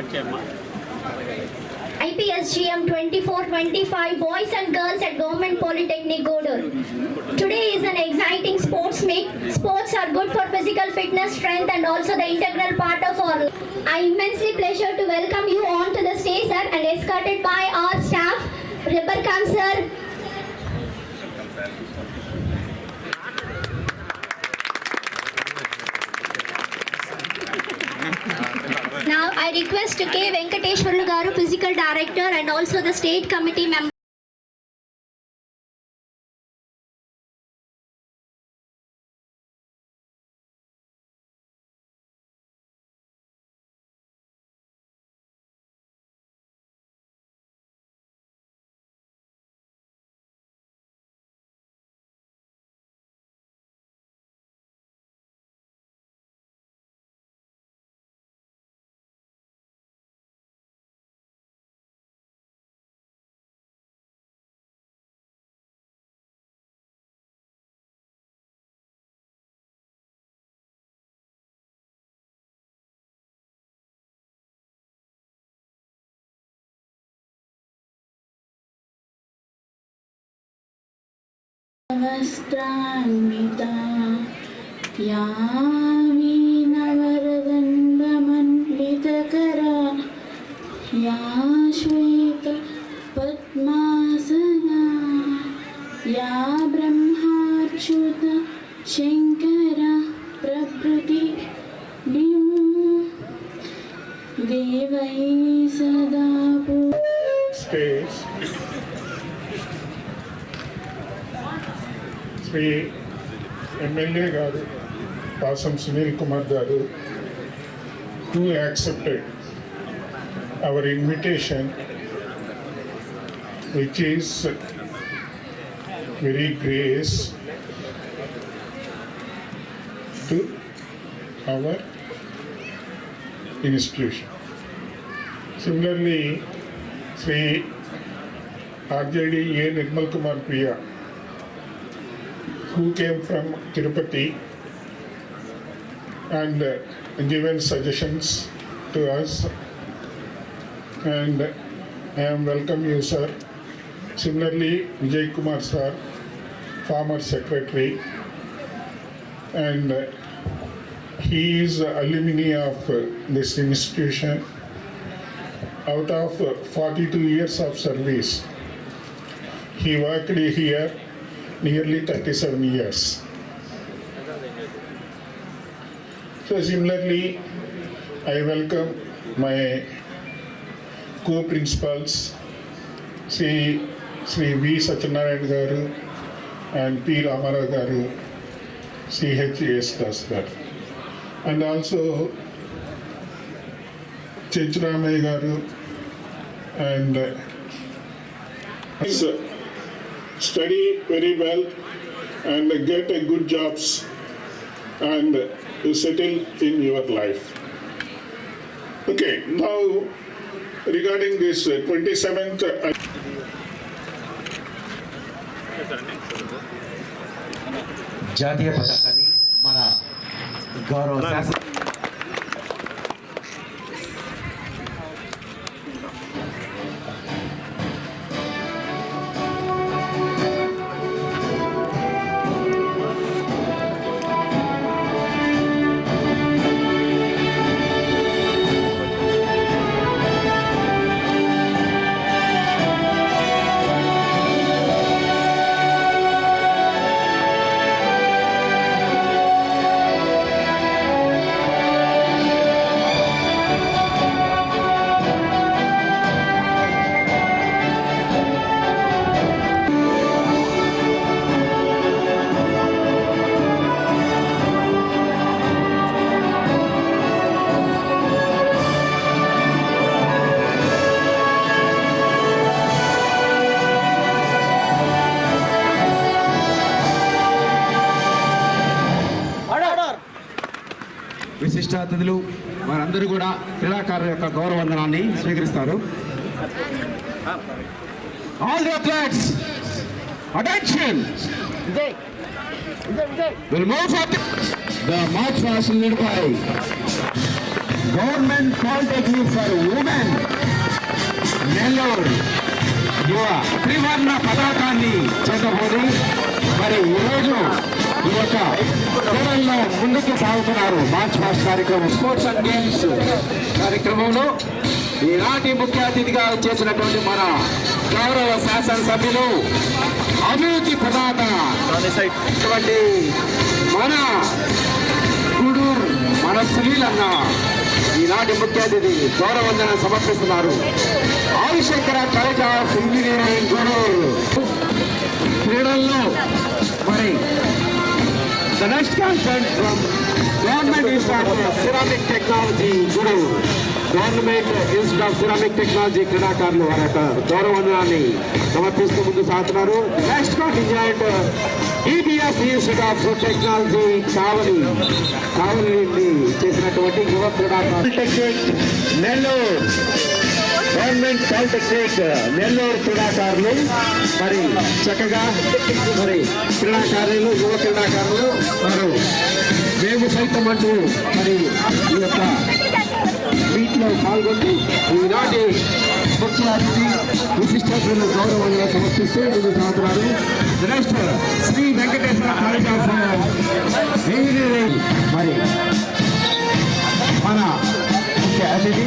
Start చేయమ్మా IPSGM 2425 Boys and Girls at Government Polytechnic Godur. Today is an exciting sports meet. Sports are good for physical fitness, strength and also the integral part of our life. I immensely pleasure to welcome you on to the stage sir and escorted by our staff, Ribberkam sir, Now I request K. Venkateshwarlu Garu, Physical Director and also the State Committee member. वस्त्रान्विता या పాసం సునీల్ కుమార్ గారు who accepted our invitation which is very grace to our institution. Similarly, Sri RJD A. Nirmal Kumar Priya, who came from Tirupati and uh, given suggestions to us. And I am welcome you, sir. Similarly, Vijay Kumar, sir, former secretary, and uh, he is alumni of uh, this institution out of uh, 42 years of service, he worked here nearly 37 years. So similarly, I welcome my co-principals, Sri, Sri V. Satyanarayan Garu and P. Ramara Garu, C. H. S. Das Garu. And also Chechramaya Garu and uh, study very well and get a good jobs and uh, settle in your life. Okay, now regarding this uh, 27th, uh, జాతీయ పతాకాన్ని మన గౌరవ శాసన క్రీడాకారుల యొక్క గౌరవ వందనాన్ని స్వీకరిస్తారు all the athletes attention will move for the march was led by Government Polytechnic for Women, Nellore యువ త్రివర్ణ పతాకాన్ని చేతబోది మరి ఈరోజు ఈ యొక్క క్రీడల్లో ముందుకు సాగుతున్నారు. మార్చ్ పాస్ట్ కార్యక్రమం. స్పోర్ట్స్ అండ్ గేమ్స్ కార్యక్రమంలో ఈనాటి ముఖ్య అతిథిగా చేసినటువంటి మన గౌరవ శాసనసభ్యులు అభివృద్ధి ప్రదాత ఇటువంటి మన గూడూరు మన సునీలన్న ఈనాటి ముఖ్య అతిథి గౌరవందన సమర్పిస్తున్నారు. Adisankara college of engineering Gudur. క్రీడల్లో మరి the next concert from government institute of ceramic technology Gudur government institute of ceramic technology క్రీడాకారులు వారి యొక్క గౌరవందనాన్ని సమర్పిస్తూ ముందు సాగుతున్నారు. Next contingent EBS institute of technology Kavali Kavali నుండి చేసినటువంటి యువ క్రీడాకారులు. Technic Nellore government polytechnic Nellore క్రీడాకారులు మరి చక్కగా మరి క్రీడాకారులు యువ క్రీడాకారులు మరి మేము సైతం అంటూ మరి ఈ యొక్క మీట్లో పాల్గొంటూ ఈనాటి ముఖ్య అతిథి విశిష్టతను గౌరవంగా సమర్పిస్తూ ముందు సాగుతున్నారు. Next Sri Venkateswara college of engineering మరి మన ముఖ్య అతిథి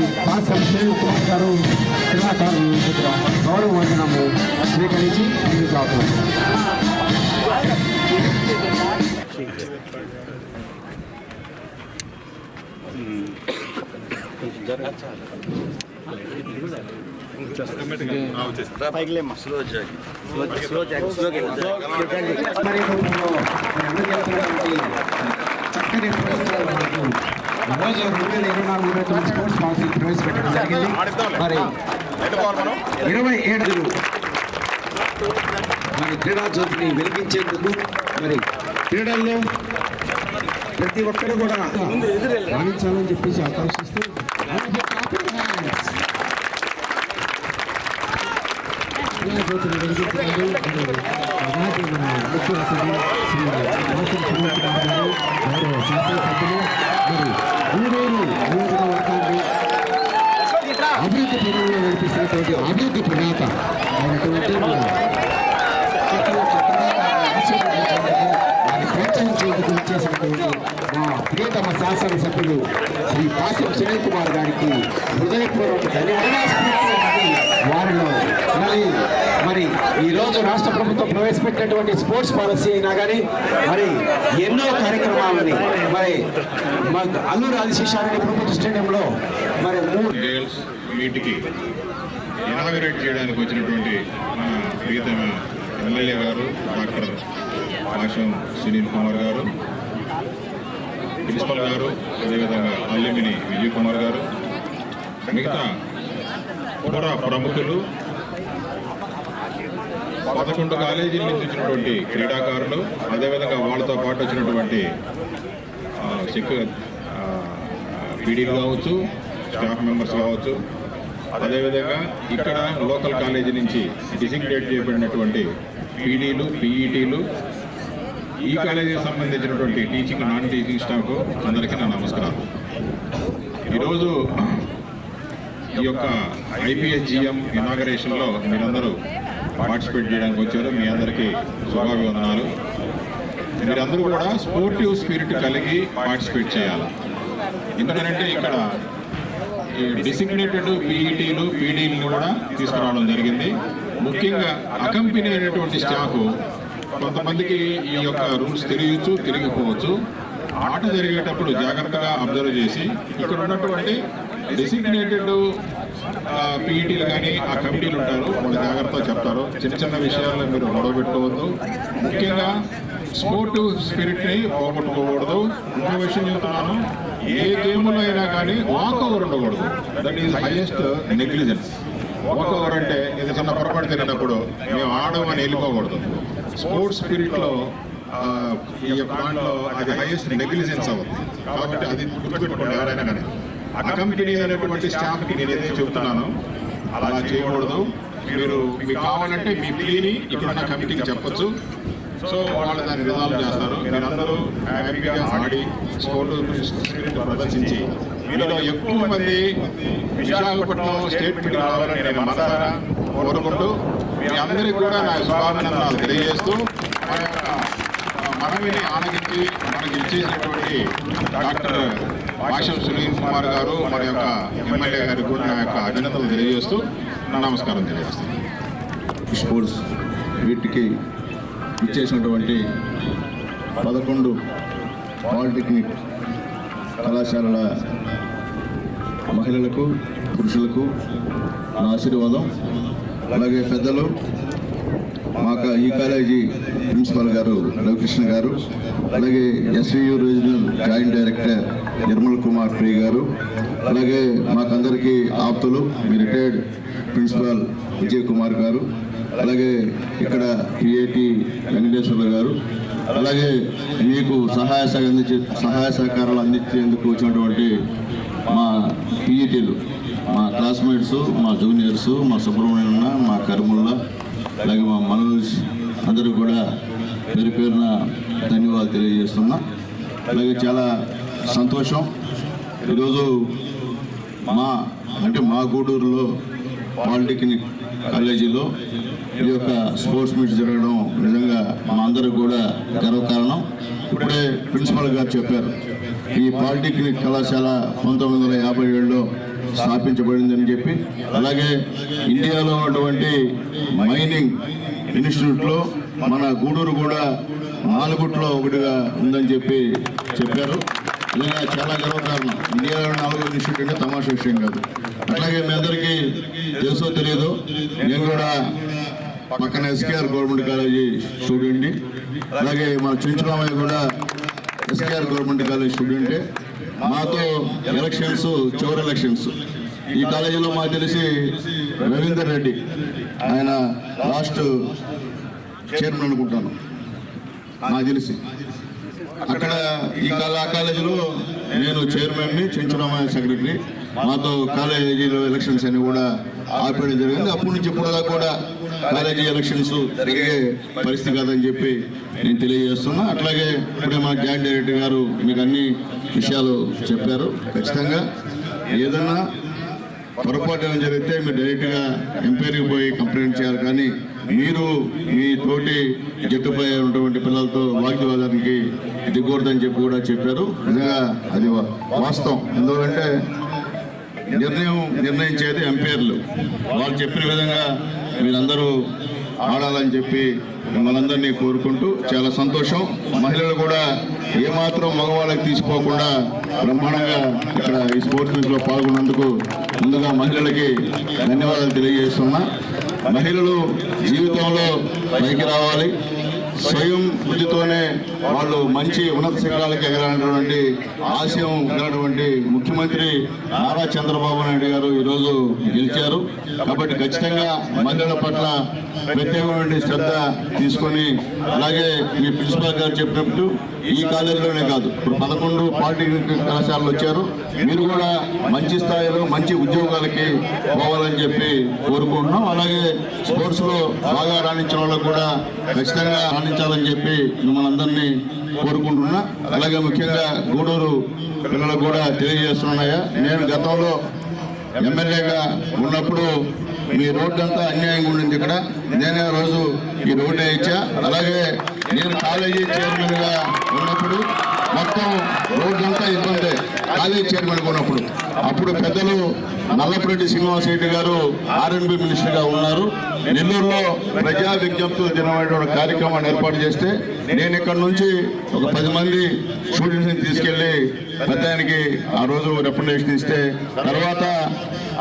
శ్రీ పాసం సునీల్ కుమార్ గారు క్రీడాకారులు దగ్గర గౌరవ వందనము స్వీకరించి ముందు సాగుతున్నారు మరి చక్కని ప్రయత్నాలు ఈరోజు రెండు వేల ఇరవై నాలుగు ఇరవై తొమ్మిది స్పోర్ట్స్ పాలసీ ప్రవేశపెట్టడం జరిగింది మరి ఇరవై ఏడు మరి క్రీడా జ్యోతిని వెలిగించేందుకు మరి క్రీడల్లో ప్రతి ఒక్కరు కూడా రాణించాలని చెప్పేసి ఆకాంక్షిస్తూ క్రీడా జ్యోతిని వెలిగించడానికి ముఖ్య అతిథి శ్రీ మోసం సునీల్ కుమార్ గారు గౌరవ శాసనసభ్యులు మరి గూడూరు నియోజకవర్గాన్ని అభివృద్ధి పనుల్లో నడిపిస్తున్నటువంటి అభివృద్ధి ప్రదాత అయినటువంటి మన చక్కగా చక్కగా ఆశీర్వదించేందుకు, వారిని ప్రోత్సహించేందుకు ఇచ్చేసినటువంటి మా ప్రియతమ శాసనసభ్యులు శ్రీ కాసిం సునీల్ కుమార్ గారికి హృదయపూర్వక ధన్యవాదాలు. వారిలో మరి మరి ఈరోజు రాష్ట్ర ప్రభుత్వం ప్రవేశపెట్టినటువంటి స్పోర్ట్స్ పాలసీ అయినా కానీ మరి ఎన్నో కార్యక్రమాలని మరి అల్లూరు ఆదిశేషారెడ్డి ప్రభుత్వ స్టేడియంలో మరి మూడు ఇనాగరేట్ చేయడానికి వచ్చినటువంటి మన ప్రియతమ ఎమ్మెల్యే గారు డాక్టర్ ఆశం సునీల్ కుమార్ గారు ప్రిన్సిపల్ గారు అదేవిధంగా అల్లిమిని విజయ్ కుమార్ గారు మిగతా పుర ప్రముఖులు. పదకొండు కాలేజీల నుంచి వచ్చినటువంటి క్రీడాకారులు అదేవిధంగా వాళ్ళతో పాటు వచ్చినటువంటి ఆ, పీడీలు కావచ్చు స్టాఫ్ మెంబర్స్ కావచ్చు. అదేవిధంగా ఇక్కడ లోకల్ కాలేజీ నుంచి డిసిగ్నేట్ చేయబడినటువంటి పీడీలు పీఈటీలు ఈ కాలేజీకి సంబంధించినటువంటి టీచింగ్ నాన్ టీచింగ్ స్టాఫ్ అందరికీ నా నమస్కారం ఈరోజు ఈ యొక్క ఐపీఎస్జిఎం ఇనాగరేషన్లో మీరందరూ పార్టిసిపేట్ చేయడానికి వచ్చారు. మీ అందరికీ శుభాభివందనాలు. మీరందరూ కూడా స్పోర్టివ్ స్పిరిట్ కలిగి పార్టిసిపేట్ చేయాలి. ఎందుకంటే ఇక్కడ డిసిగ్నేటెడ్ పీఈటీలు పీడీలు కూడా తీసుకురావడం జరిగింది. ముఖ్యంగా అకంపెనీ అయినటువంటి స్టాఫ్ కొంతమందికి ఈ యొక్క రూల్స్ తెలియచ్చు తిరిగిపోవచ్చు ఆట జరిగేటప్పుడు జాగ్రత్తగా అబ్జర్వ్ చేసి ఇక్కడ ఉన్నటువంటి డెసిగ్నేటెడ్ పీఈటీలు కానీ ఆ కమిటీలు ఉంటారు వాళ్ళు జాగ్రత్తగా చెప్తారు. చిన్న చిన్న విషయాలను మీరు గొడవపెట్టుకోవద్దు ముఖ్యంగా స్పోర్ట్ స్పిరిట్ని పోగొట్టుకోకూడదు. ఇంకో విషయం చెప్తున్నాను ఏ గేమ్లో అయినా కానీ వాక్ ఓవర్ ఉండకూడదు. That is highest negligence walk over అంటే ఇది చిన్న పొరపాటు తిరిగినప్పుడు మేము ఆడమని వెళ్ళిపోకూడదు. స్పోర్ట్స్ స్పిరిట్లో ఆ, ఈ యొక్క దాంట్లో అది హైయెస్ట్ నెగ్లిజెన్స్ అవుతుంది కాబట్టి అది గుర్తుపెట్టుకోండి ఎవరైనా కానీ. అకంపెనీ అనేటువంటి స్టాఫ్కి నేను ఏదైతే చెబుతున్నాను అలా చేయకూడదు. మీరు మీకు కావాలంటే మీ పిల్లిని ఇక్కడున్న కమిటీకి చెప్పొచ్చు. సో వాళ్ళు దాన్ని రిజాల్వ్ చేస్తారు. మీరందరూ హ్యాపీగా ఆడి స్పోర్ట్ స్పిరిట్ ప్రదర్శించి. మీలో ఎక్కువ మంది విశాఖపట్నం స్టేట్ రావాలని నేను మనసారా కోరుకుంటూ మీ అందరికీ కూడా నా శుభాభినందనాలు తెలియజేస్తూ మనవిని ఆనగించి మనకి ఇచ్చేసినటువంటి డాక్టర్ భాషం సునీల్ కుమార్ గారు మన యొక్క ఎమ్మెల్యే గారికి కూడా నా యొక్క అభినందనలు తెలియజేస్తూ నమస్కారం తెలియజేస్తాను స్పోర్ట్స్ వీటికి ఇచ్చేసినటువంటి పదకొండు పాలిటెక్నిక్ కళాశాలల మహిళలకు పురుషులకు నా ఆశీర్వాదం. అలాగే పెద్దలు మాకు ఈ కాలేజీ ప్రిన్సిపాల్ గారు రవికృష్ణ గారు అలాగే SVU regional joint director Nirmal Kumar Priya గారు అలాగే మాకందరికీ ఆప్తులు మీ రిటైర్డ్ ప్రిన్సిపాల్ విజయ్ కుమార్ గారు అలాగే ఇక్కడ పిఏటి వెంకటేశ్వర్లు గారు అలాగే మీకు సహాయ సహ- అందించే సహాయ సహకారాలు అందించేందుకు వచ్చినటువంటి మా పిఈటీలు. మా క్లాస్మేట్స్ మా జూనియర్స్ మా సుబ్రహ్మణ్యన్న మా కర్ముల్లా అలాగే మా మనోజ్ అందరూ కూడా పేరు పేరున ధన్యవాదాలు తెలియజేస్తున్నా. అలాగే చాలా సంతోషం. ఈరోజు మా అంటే మా గూడూరులో పాలిటెక్నిక్ కాలేజీలో ఈ యొక్క స్పోర్ట్స్ మీట్ జరగడం నిజంగా మా అందరికి కూడా గర్వకారణం ఇప్పుడే ప్రిన్సిపల్ గారు చెప్పారు ఈ పాలిటెక్నిక్ కళాశాల పంతొమ్మిది వందల యాభై ఏడులో స్థాపించబడిందని చెప్పి అలాగే ఇండియాలో ఉన్నటువంటి మైనింగ్ ఇన్స్టిట్యూట్లో మన గూడూరు కూడా నాలుగుట్లో ఒకటిగా ఉందని చెప్పి చెప్పారు. ఇలా చాలా గర్వకారణం. ఇండియాలో నాలుగు ఇన్స్టిట్యూట్ అంటే తమాషా విషయం కాదు. అట్లాగే మీ అందరికీ తెలుసో తెలియదు నేను కూడా పక్కన ఎస్కేఆర్ గవర్నమెంట్ కాలేజీ స్టూడెంట్ని. అలాగే మన చించురామయ్య కూడా ఎస్కేఆర్ గవర్నమెంట్ కాలేజ్ స్టూడెంటే. మాతో ఎలక్షన్స్ చివరి ఎలక్షన్స్ ఈ కాలేజీలో మాకు తెలిసి రవీందర్ రెడ్డి ఆయన లాస్ట్ చైర్మన్ అనుకుంటాను. నాకు తెలిసి. అక్కడ ఈ కాలేజీలో నేను చైర్మన్ని చెంచురామయ్య సెక్రటరీ. మాతో కాలేజీలో ఎలక్షన్స్ అని కూడా ఆపేయడం జరిగింది. అప్పటి నుంచి ఇప్పుడు కూడా కాలేజీ ఎలక్షన్స్ జరిగే పరిస్థితి కాదని చెప్పి నేను తెలియజేస్తున్నా. అట్లాగే ఇప్పుడే మన జాయింట్ డైరెక్టర్ గారు మీకు అన్ని విషయాలు చెప్పారు. ఖచ్చితంగా ఏదన్నా పొరపాటు ఏమైనా జరిగితే మీరు డైరెక్ట్గా ఎంపైరీకి పోయి కంప్లైంట్ చేయాలి. కానీ మీరు మీ తోటి జట్టుపై ఉన్నటువంటి పిల్లలతో వాగ్వాదానికి దిగకూడదని చెప్పి కూడా చెప్పారు. నిజంగా అది వాస్తవం. ఎందుకంటే నిర్ణయం నిర్ణయించేది ఎంపైర్లు వాళ్ళు చెప్పిన విధంగా మీరందరూ ఆడాలని చెప్పి మనందరినీ కోరుకుంటూ చాలా సంతోషం. మహిళలు కూడా ఏమాత్రం మగవాళ్ళకి తీసుకోకుండా బ్రహ్మాండంగా ఇక్కడ ఈ స్పోర్ట్స్ మీట్లో పాల్గొన్నందుకు ముందుగా మహిళలకి ధన్యవాదాలు తెలియజేస్తున్నా. మహిళలు జీవితంలో పైకి రావాలి. స్వయం బుద్ధితోనే వాళ్ళు మంచి ఉన్నత శిఖరాలకు ఎగరాలన్నటువంటి ఆశయం ఉన్నటువంటి ముఖ్యమంత్రి నారా చంద్రబాబు నాయుడు గారు ఈరోజు గెలిచారు. కాబట్టి ఖచ్చితంగా మహిళల పట్ల ప్రత్యేకమైన శ్రద్ధ తీసుకొని అలాగే మీ ప్రిన్సిపాల్ గారు చెప్పినట్టు ఈ కాలేజీలోనే కాదు. ఇప్పుడు పదకొండు పాలిటెక్నిక్ కళాశాలలు వచ్చారు. మీరు కూడా మంచి స్థాయిలో మంచి ఉద్యోగాలకి పోవాలని చెప్పి కోరుకుంటున్నాం. అలాగే స్పోర్ట్స్లో బాగా రాణించిన వాళ్ళకు కూడా ఖచ్చితంగా రాణించాలని చెప్పి మిమ్మల్ని అందరినీ కోరుకుంటున్నా. అలాగే ముఖ్యంగా గూడూరు పిల్లలకు కూడా తెలియజేస్తున్నాయా నేను గతంలో ఎమ్మెల్యేగా ఉన్నప్పుడు మీ రోడ్డు అంతా అన్యాయంగా ఉండింది ఇక్కడ. నేనే ఆ రోజు ఈ రోడ్డు ఇచ్చా. అలాగే నేను కాలేజీ చైర్మన్గా ఉన్నప్పుడు మొత్తం రోడ్డు అంతా ఇబ్బంది. కాలేజీ చైర్మన్ ఉన్నప్పుడు. అప్పుడు పెద్దలు నల్లపురెడ్డి శ్రీనివాసరెడ్డి గారు ఆర్ఎన్బి మినిస్టర్గా ఉన్నారు. నెల్లూరులో ప్రజా విజ్ఞప్తుల దినమైనటువంటి కార్యక్రమాన్ని ఏర్పాటు చేస్తే నేను ఇక్కడ నుంచి ఒక పది మంది స్టూడెంట్స్ని తీసుకెళ్ళి పెద్ద ఆయనకి ఆ రోజు రికమెండేషన్ ఇస్తే తర్వాత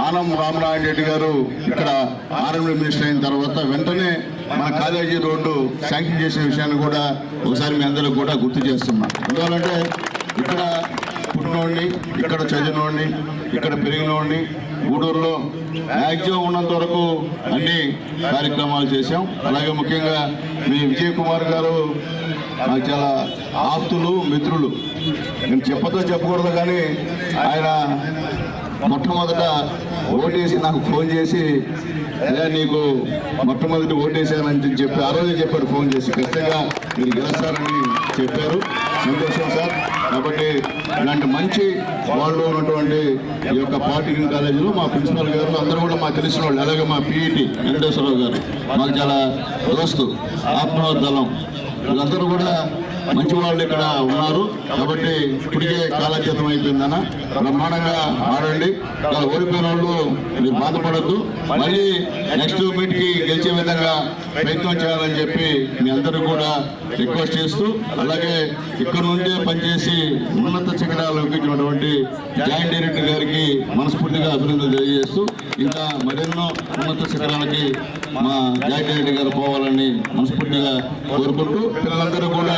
ఆనం రామనారాయణ రెడ్డి గారు ఇక్కడ ఆర్ఎండి మినిస్టర్ అయిన తర్వాత వెంటనే మన కాలేజీ రోడ్డు శాంక్షన్ చేసిన విషయాన్ని కూడా ఒకసారి మీ అందరూ కూడా గుర్తు చేస్తున్నాం. ఎందుకంటే ఇక్కడ పుట్టినోడిని ఇక్కడ చదివినోడిని ఇక్కడ పెరిగినోడిని గూడూరులో మ్యాక్సిమం ఉన్నంత వరకు అన్ని కార్యక్రమాలు చేశాం. అలాగే ముఖ్యంగా మీ విజయ్ కుమార్ గారు నాకు చాలా ఆప్తులు మిత్రులు. నేను చెప్పతో చెప్పకూడదు కానీ ఆయన మొట్టమొదట ఓటేసి నాకు ఫోన్ చేసి అదే నీకు మొట్టమొదటి ఓటేసానని చెప్పి ఆ రోజే చెప్పారు ఫోన్ చేసి. ఖచ్చితంగా మీరు గెలుస్తారని చెప్పారు. సంతోషం సార్. కాబట్టి ఇలాంటి మంచి వాళ్ళు ఉన్నటువంటి ఈ యొక్క పాలిటెక్నిక్ కాలేజీలో మా ప్రిన్సిపల్ గారు అందరూ కూడా మాకు తెలిసిన వాళ్ళు. అలాగే మా పిఈటి వెంకటేశ్వరరావు గారు. మాకు చాలా దోస్తు ఆత్మవర్ధలం వీళ్ళందరూ కూడా మంచి వాళ్ళు ఇక్కడ ఉన్నారు. కాబట్టి ఇప్పటికే కాలచేతం అయిపోయిందన్న బ్రహ్మాండంగా ఆడండి. ఓడిపోయిన వాళ్ళు మీరు బాధపడద్దు. మళ్ళీ నెక్స్ట్ మీట్కి గెలిచే విధంగా ప్రయత్నం చేయాలని చెప్పి మీ అందరూ కూడా రిక్వెస్ట్ చేస్తూ అలాగే ఇక్కడ నుండే పనిచేసి ఉన్నత శిఖరాలు ఎక్కించినటువంటి జాయింట్ డైరెక్టర్ గారికి మనస్ఫూర్తిగా అభినందనలు తెలియజేస్తూ ఇంకా మరెన్నో ఉన్నత శిఖరాలకి మా జాయింట్ డైరెక్టర్ గారు పోవాలని మనస్ఫూర్తిగా కోరుకుంటూ పిల్లలందరూ కూడా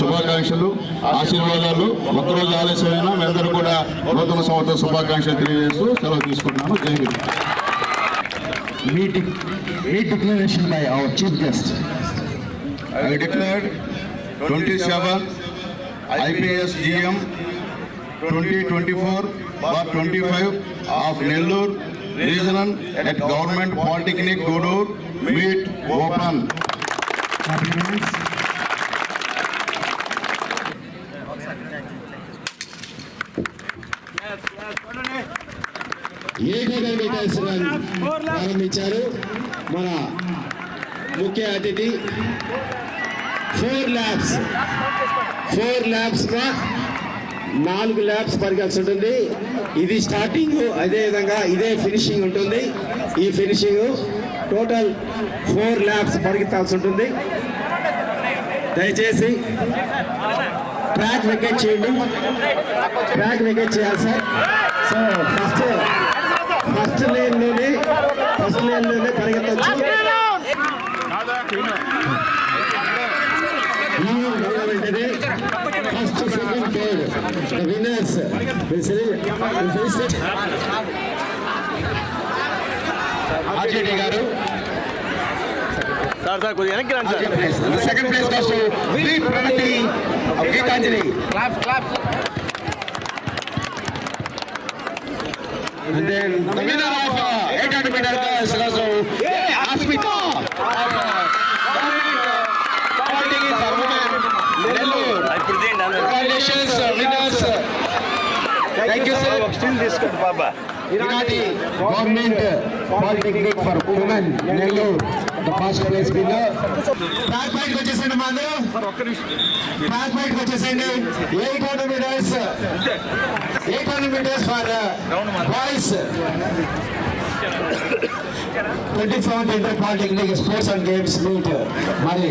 శుభాకాంక్షలు ఆశీర్వాదాలు. ఒక్కరోజు ఆలస్యమైనా మీ అందరూ కూడా నూతన సంవత్సర శుభాకాంక్షలు తెలియజేస్తూ సెలవు తీసుకుంటున్నాను Jai Hind. Meeting, meet declaration by our chief guest. I declared 27 IPS GM 2024 bar 25 of Nellore Regional at regional and government polytechnic Gudur meet open ప్రారంభించారు మన ముఖ్య అతిథి ఫోర్ ల్యాబ్స్ ఫోర్ ల్యాబ్స్ నాలుగు ల్యాబ్స్ పరిగాల్సి ఉంటుంది. ఇది స్టార్టింగ్ అదే విధంగా ఇదే ఫినిషింగ్ ఉంటుంది. ఈ ఫినిషింగ్ టోటల్ ఫోర్ ల్యాబ్స్ పరిగెత్తాల్సి ఉంటుంది. దయచేసి ట్రాక్ వెకేట్ చేయండి. ట్రాక్ వెకేట్ చేయాలి సార్ సో ఆర్జేడి గారు సార్ సార్ కొద్దిగా వెనక్కి రండి sir second place goes to V Pranathi Geetanjali And then the winner of uh, 800 meter girls goes to తీసుకోండి బాబా ఈనాటి government polytechnic for women Nellore the first place winner back బయటకు వచ్చేసండి మా బ్యాక్ ట్రాక్ వచ్చేసండి eight hundred metres eight hundred metres for boys twenty seventh inter polytechnic sports and games meet మరి